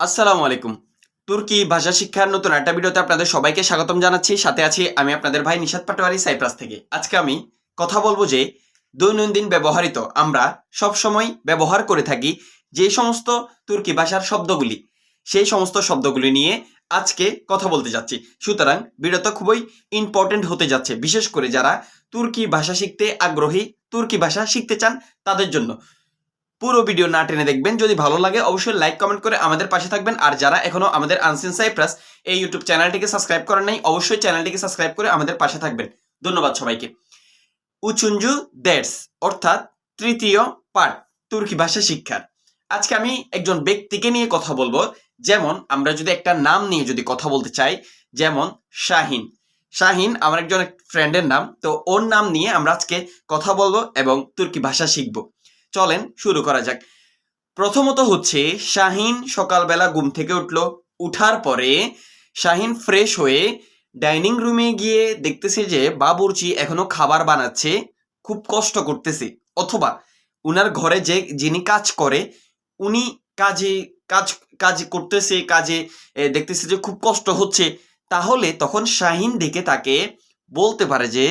আসসালামু আলাইকুম। তুর্কি ভাষা শিক্ষার নতুন একটা ভিডিওতে আপনাদের সবাইকে স্বাগতম জানাচ্ছি। সাথে আছি আমি আপনাদের ভাই নিশাদ পাটোয়ারি সাইপ্রাস থেকে। আজকে আমি কথা বলব যে, দৈনন্দিন ব্যবহৃত আমরা সব সময় ব্যবহার করে থাকি যে সমস্ত তুর্কি ভাষার শব্দগুলি। সেই সমস্ত শব্দগুলি নিয়ে আজকে কথা বলতে যাচ্ছি। সুতরাং ভিডিওটা খুবই ইম্পর্টেন্ট হতে যাচ্ছে, বিশেষ করে যারা তুর্কি ভাষা শিখতে আগ্রহী, তুর্কি ভাষা শিখতে চান তাদের জন্য। পুরো ভিডিও না টেনে দেখবেন। যদি ভালো লাগে, অবশ্যই লাইক কমেন্ট করে আমাদের পাশে থাকবেন। আর যারা এখনও আমাদের আনসিন সাইপ্রাস এই ইউটিউব চ্যানেলটিকে সাবস্ক্রাইব করেন নাই, অবশ্যই চ্যানেলটিকে সাবস্ক্রাইব করে আমাদের পাশে থাকবেন। ধন্যবাদ সবাইকে। উচুঞ্জু দেড়স, অর্থাৎ তৃতীয় পার্ট তুর্কি ভাষা শিক্ষার। আজকে আমি একজন ব্যক্তিকে নিয়ে কথা বলব। যেমন আমরা যদি একটা নাম নিয়ে যদি কথা বলতে চাই, যেমন শাহিন। শাহিন আমার একজন ফ্রেন্ডের নাম। তো ওর নাম নিয়ে আমরা আজকে কথা বলব এবং তুর্কি ভাষা শিখব। চলেন শুরু করা যাক। প্রথমত হচ্ছে, শাহিন সকালবেলা ঘুম থেকে উঠল। উঠার পরে শাহিন ফ্রেশ হয়ে ডাইনিং রুমে গিয়ে দেখতেছে যে, বাবুর্চি এখনও খাবার বানাচ্ছে, খুব কষ্ট করতেছে। অথবা উনার ঘরে যে, যিনি কাজ করে, উনি কাজে, কাজ কাজ করতেছে, কাজে দেখতেছে যে খুব কষ্ট হচ্ছে। তাহলে তখন শাহিন দেখে তাকে বলতে পারে যে,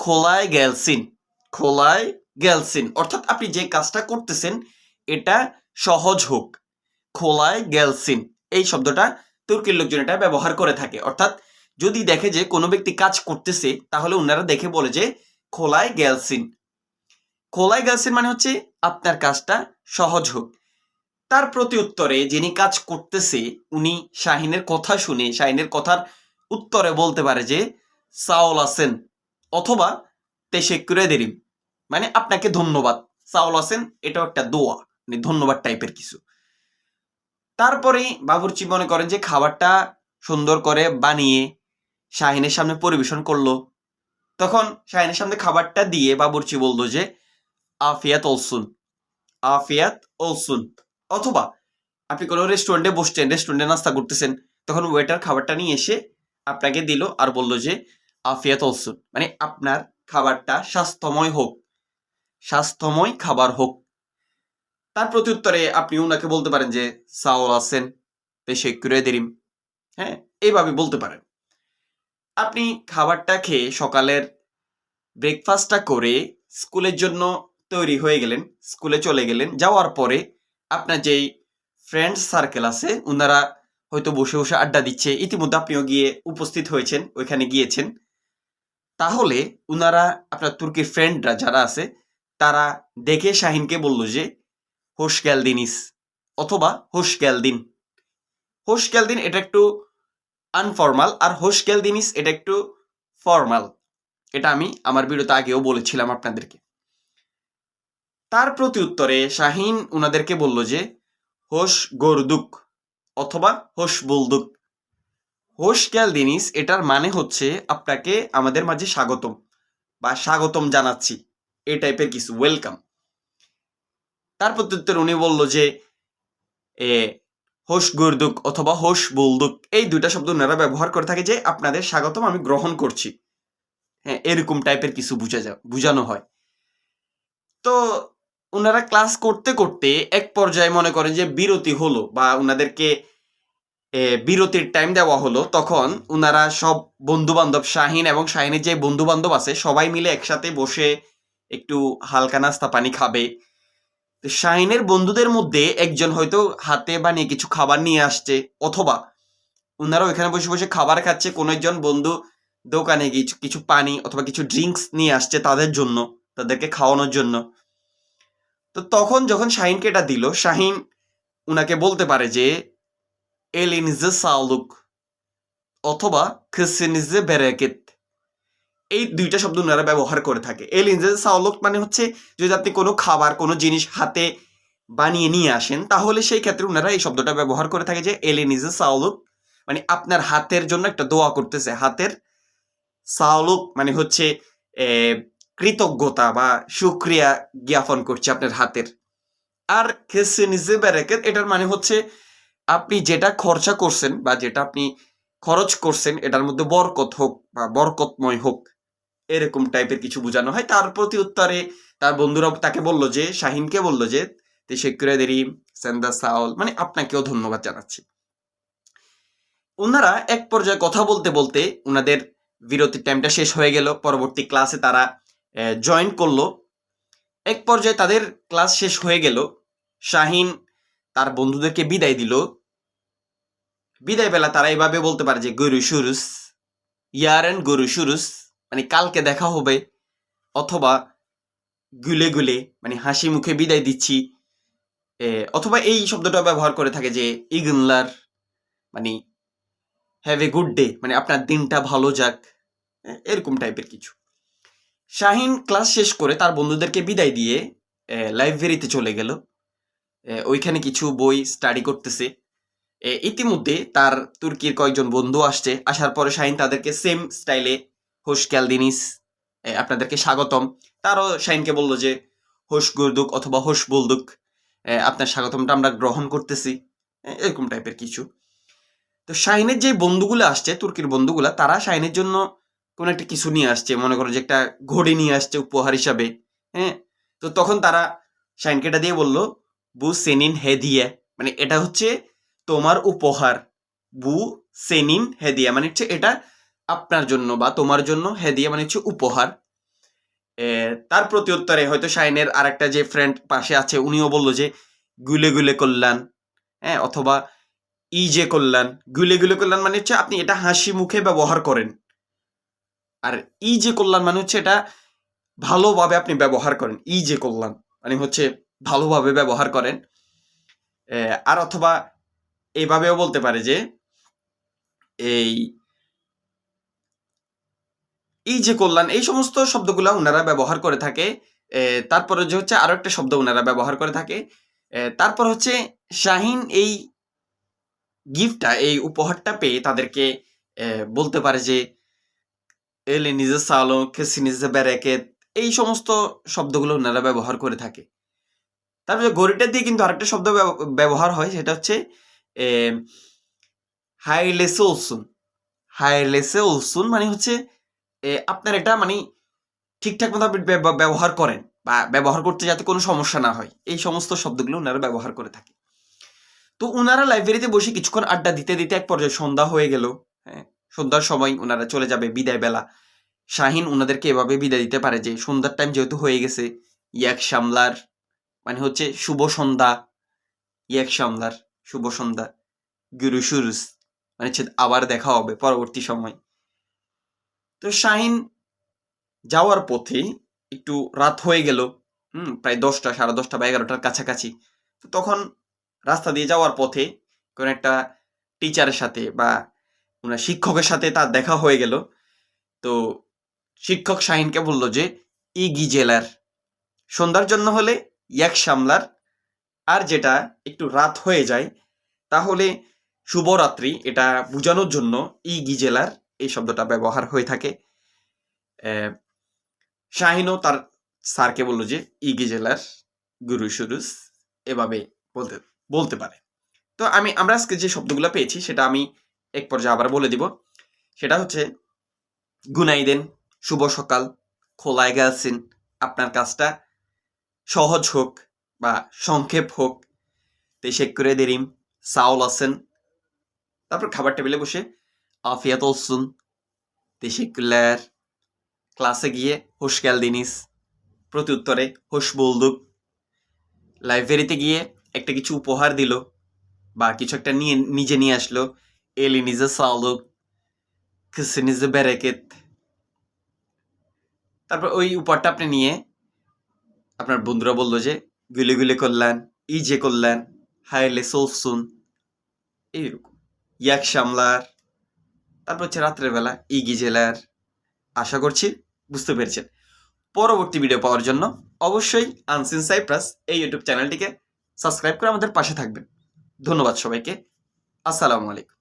খোলায় গেলসিন, খোলায় গেলসিন অর্থাৎ আপনি যে কাজটা করতেছেন, এটা সহজ হোক। খোলায় গেলসিন এই শব্দটা তুর্কির লোকজন এটা ব্যবহার করে থাকে। অর্থাৎ যদি দেখে যে কোনো ব্যক্তি কাজ করতেছে, তাহলে ওনারা দেখে বলে যে খোলায় গেলসিন খোলায় গেলসিন মানে হচ্ছে আপনার কাজটা সহজ হোক। তার প্রতি উত্তরে যিনি কাজ করতেছে, উনি শাহিনের কথা শুনে, শাহিনের কথার উত্তরে বলতে পারে যে সাওল আসেন অথবা তেশেকুরে দেরিম মানে আপনাকে ধন্যবাদ। সাউল হোসেন এটাও একটা দোয়া মানে ধন্যবাদ টাইপের কিছু। তারপরে বাবুর্চি মনে করেন যে খাবারটা সুন্দর করে বানিয়ে শাহিনের সামনে পরিবেশন করল। তখন শাহিনের সামনে খাবারটা দিয়ে বাবুর্চি বলল যে, আফিয়াত অলসুন আফিয়াত অলসুন। অথবা আপনি কোনো রেস্টুরেন্টে বসছেন রেস্টুরেন্টে নাস্তা করতেছেন, তখন ওয়েটার খাবারটা নিয়ে এসে আপনাকে দিল আর বলল যে, আফিয়াত অলসুন। মানে আপনার খাবারটা স্বাস্থ্যময় হোক স্বাস্থ্যময় খাবার হোক। তার প্রত্যুত্তরে আপনি ওনাকে বলতে পারেন যে সাওল আছেন, পেশে দেরিম হ্যাঁ এইভাবে বলতে পারেন। আপনি খাবারটা খেয়ে সকালের ব্রেকফাস্টটা করে স্কুলের জন্য তৈরি হয়ে গেলেন, স্কুলে চলে গেলেন, যাওয়ার পরে আপনার যেই ফ্রেন্ড সার্কেল আছে ওনারা হয়তো বসে বসে আড্ডা দিচ্ছে, ইতিমধ্যে আপনিও গিয়ে উপস্থিত হয়েছেন, ওইখানে গিয়েছেন। তাহলে উনারা, আপনার তুর্কির ফ্রেন্ডরা যারা আছে তারা দেখে শাহিনকে বলল যে হোশ দিনিস অথবা হোশ দিন। হোশ দিন এটা একটু আনফর্মাল, আর হোশ দিনিস এটা একটু ফর্মাল। এটা আমি আমার ভিডিওতে আগেও বলেছিলাম আপনাদেরকে। তার প্রতি উত্তরে শাহিন উনাদেরকে বলল যে হোশ গোরদুক অথবা হোশ বুলদুক হোশ দিনিস এটার মানে হচ্ছে আপনাকে আমাদের মাঝে স্বাগতম বা স্বাগতম জানাচ্ছি। এই টাইপের কিছু ওয়েলকাম তার প্রত্যুত্তর উনি বলল যে, এ, হোশ গুরদুক অথবা হোশ বুলদুক এই দুইটা শব্দ ওনারা ব্যবহার করে থাকে যে, আপনাদের স্বাগতম, আমি গ্রহণ করছি। হ্যাঁ এরকম টাইপের কিছু বুঝা যা বুঝানো হয়। তো ওনারা ক্লাস করতে করতে এক পর্যায়ে মনে করেন যে, বিরতি হলো বা ওনাদেরকে বিরতির টাইম দেওয়া হলো, তখন ওনারা সব বন্ধু বান্ধব শাহিন এবং শাহিনের যে বন্ধু বান্ধব আছে, সবাই মিলে একসাথে বসে একটু হালকা নাস্তা পানি খাবে। শাহিনের বন্ধুদের মধ্যে একজন হয়তো হাতে বানিয়ে কিছু খাবার নিয়ে আসছে, অথবা ওনারা ওইখানে বসে বসে খাবার খাচ্ছে, কোনো একজন বন্ধু দোকানে কিছু কিছু পানি অথবা কিছু ড্রিঙ্কস নিয়ে আসছে তাদের জন্য, তাদেরকে খাওয়ানোর জন্য। তো তখন যখন শাহিনকে এটা দিল, শাহিন উনাকে বলতে পারে যে, এলিনিজে সাউলুক অথবা খ্রিস্টিনিজে বেরেকেত। এই দুইটা শব্দ ওনারা ব্যবহার করে থাকে। এলিনিজে সাউলুক মানে হচ্ছে যদি আপনি কোনো খাবার, কোনো জিনিস হাতে বানিয়ে নিয়ে আসেন, তাহলে সেই ক্ষেত্রে ওনারা এই শব্দটা ব্যবহার করে থাকে যে এলিনিজে সাউলুক মানে আপনার হাতের জন্য একটা দোয়া করতেছে। হাতের সাউলুক মানে হচ্ছে কৃতজ্ঞতা বা সুক্রিয়া জ্ঞাপন করছে আপনার হাতের। আর খ্রিস্টিনিজে বেরেকেত এটার মানে হচ্ছে আপনি যেটা খরচা করছেন বা যেটা আপনি খরচ করছেন, এটার মধ্যে বরকত হোক বা বরকতময় হোক এরকম টাইপের কিছু বোঝানো হয়। তার প্রতি উত্তরে তার বন্ধুরা তাকে বলল যে, শাহিনকে বলল যে তেশেকুরে দেরি, সেন্দা সাউল মানে আপনাকেও ধন্যবাদ জানাচ্ছি। ওনারা এক পর্যায়ে কথা বলতে বলতে ওনাদের বিরতির টাইমটা শেষ হয়ে গেল। পরবর্তী ক্লাসে তারা জয়েন করল। এক পর্যায়ে তাদের ক্লাস শেষ হয়ে গেল। শাহিন তার বন্ধুদেরকে বিদায় দিল। বিদায় বেলা তারা এভাবে বলতে পারে যে, গরু সুরুস, ইয়ার অ্যান্ড গরু সুরুস। মানে কালকে দেখা হবে, অথবা গুলে গুলে মানে হাসি মুখে বিদায় দিচ্ছি। অথবা এই শব্দটা ব্যবহার করে থাকে যে, ইগনলার মানে হ্যাভ এ গুড ডে মানে আপনার দিনটা ভালো যাক। এরকম টাইপের কিছু। শাহিন ক্লাস শেষ করে তার বন্ধুদেরকে বিদায় দিয়ে লাইব্রেরিতে চলে গেল। ওইখানে কিছু বই স্টাডি করতেছে। ইতিমধ্যে তার তুর্কির কয়েকজন বন্ধু আসছে। আসার পরে শাহিন তাদেরকে সেম স্টাইলে হোস ক্যালদিনিস আপনাদেরকে স্বাগতম। তারও শাহিনকে বলল যে হোস গুরদুক অথবা হোস বলদুক আপনার স্বাগতমটা আমরা গ্রহণ করতেছি। এরকম টাইপের কিছু। তো শাহিনের যে বন্ধুগুলো আসছে, তুর্কির বন্ধুগুলা, তারা শাহিনের জন্য কোনো একটা কিছু নিয়ে আসছে। মনে করো যে একটা ঘড়ি নিয়ে আসছে উপহার হিসাবে হ্যাঁ তো তখন তারা শাহিনকে এটা দিয়ে বলল, বু সেনিন হেদিয়া মানে এটা হচ্ছে তোমার উপহার। বু সেনিন হেদিয়া মানে হচ্ছে এটা আপনার জন্য বা তোমার জন্য হেদিয়া মানে হচ্ছে উপহার। তার প্রতি উত্তরে হয়তো শাইনের আর একটা যে ফ্রেন্ড পাশে আছে, উনিও বলল যে, গুলে গুলে কল্যাণ। হ্যাঁ অথবা, ই যে কল্যাণ। গুলে গুলে কল্যাণ মানে হচ্ছে আপনি এটা হাসি মুখে ব্যবহার করেন। আর ই যে কল্যাণ মানে হচ্ছে এটা ভালোভাবে আপনি ব্যবহার করেন। ই যে কল্যাণ মানে হচ্ছে ভালোভাবে ব্যবহার করেন। আর অথবা এভাবেও বলতে পারে যে, এই এই যে কল্যাণ, এই সমস্ত শব্দগুলো ওনারা ব্যবহার করে থাকে। তারপরে যে হচ্ছে আরও একটা শব্দ ওনারা ব্যবহার করে থাকে। তারপর হচ্ছে শাহিন এই গিফটটা, এই উপহারটা পেয়ে তাদেরকে বলতে পারে যে, এলে নিজে সালো, খেসি নিজে ব্যারেকেত এই সমস্ত শব্দগুলো ওনারা ব্যবহার করে থাকে। তারপরে ঘড়িটা দিয়ে কিন্তু আরেকটা শব্দ ব্যব- ব্যবহার হয়, সেটা হচ্ছে হাইলেসে উলসুন। হাইলেসে উলসুন মানে হচ্ছে আপনার এটা মানে ঠিকঠাক মতো আপনি ব্যবহার করেন বা ব্যবহার করতে যাতে কোনো সমস্যা না হয়। এই সমস্ত শব্দগুলো ওনারা ব্যবহার করে থাকে। তো ওনারা লাইব্রেরিতে বসে কিছুক্ষণ আড্ডা দিতে দিতে এক পর্যায়ে সন্ধ্যা হয়ে গেল। হ্যাঁ সন্ধ্যার সময় ওনারা চলে যাবে বিদায় বেলা। শাহিন ওনাদেরকে এভাবে বিদায় দিতে পারে যে, সন্ধ্যার টাইম যেহেতু হয়ে গেছে, ইয়াক সামলার মানে হচ্ছে শুভ সন্ধ্যা, ইয়াক সামলার শুভ সন্ধ্যা গুরুসুরুস মানে আবার দেখা হবে পরবর্তী সময়। তো শাহিন যাওয়ার পথে একটু রাত হয়ে গেল, হুম, প্রায় দশটা, সাড়ে দশটা বা এগারোটার কাছাকাছি। তো তখন রাস্তা দিয়ে যাওয়ার পথে কোনো একটা টিচারের সাথে বা ওনার শিক্ষকের সাথে তার দেখা হয়ে গেল। তো শিক্ষক শাহিনকে বলল যে, ইগি জেলার সন্ধ্যার জন্য হলে এক সামলার। আর যেটা একটু রাত হয়ে যায়, তাহলে শুভরাত্রি, এটা বোঝানোর জন্য ইগি জেলার এই শব্দটা ব্যবহার হয়ে থাকে। শাহিনও তার স্যারকে বলল যে, ইগি জেলার গুরু সুরুস এভাবে বলতে বলতে পারে। তো আমি, আমরা আজকে যে শব্দগুলো পেয়েছি, সেটা আমি এক পর্যায়ে আবার বলে দিব। সেটা হচ্ছে গুনাইদেন শুভ সকাল, খোলায় গেছেন, আপনার কাজটা সহজ হোক বা সংক্ষেপ হোক তে তেশেক করে দেরিম সাউল আছেন। তারপর খাবার টেবিলে বসে আফিয়াত olsun. Teşekkürler. ক্লাসে গিয়ে হোশ দিনিস প্রতি উত্তরে হোশ বলদুক লাইব্রেরিতে গিয়ে একটা কিছু উপহার দিল বা কিছু একটা নিয়ে নিজে নিয়ে আসলো সালুক কিসে নিজে বেরেকেত তারপর ওই উপহারটা আপনি নিয়ে আপনার বন্ধুরা বলল যে গুলি গুলি করলেন ই যে করলেন হাইলে সোলসুন এইরকম ইয়াক সামলার তারপর হচ্ছে রাত্রেবেলা ইগি জেলার আশা করছি বুঝতে পেরেছেন। পরবর্তী ভিডিও পাওয়ার জন্য অবশ্যই আনসিন সাইপ্রাস এই ইউটিউব চ্যানেলটিকে সাবস্ক্রাইব করে আমাদের পাশে থাকবেন। ধন্যবাদ সবাইকে। আসসালামু আলাইকুম।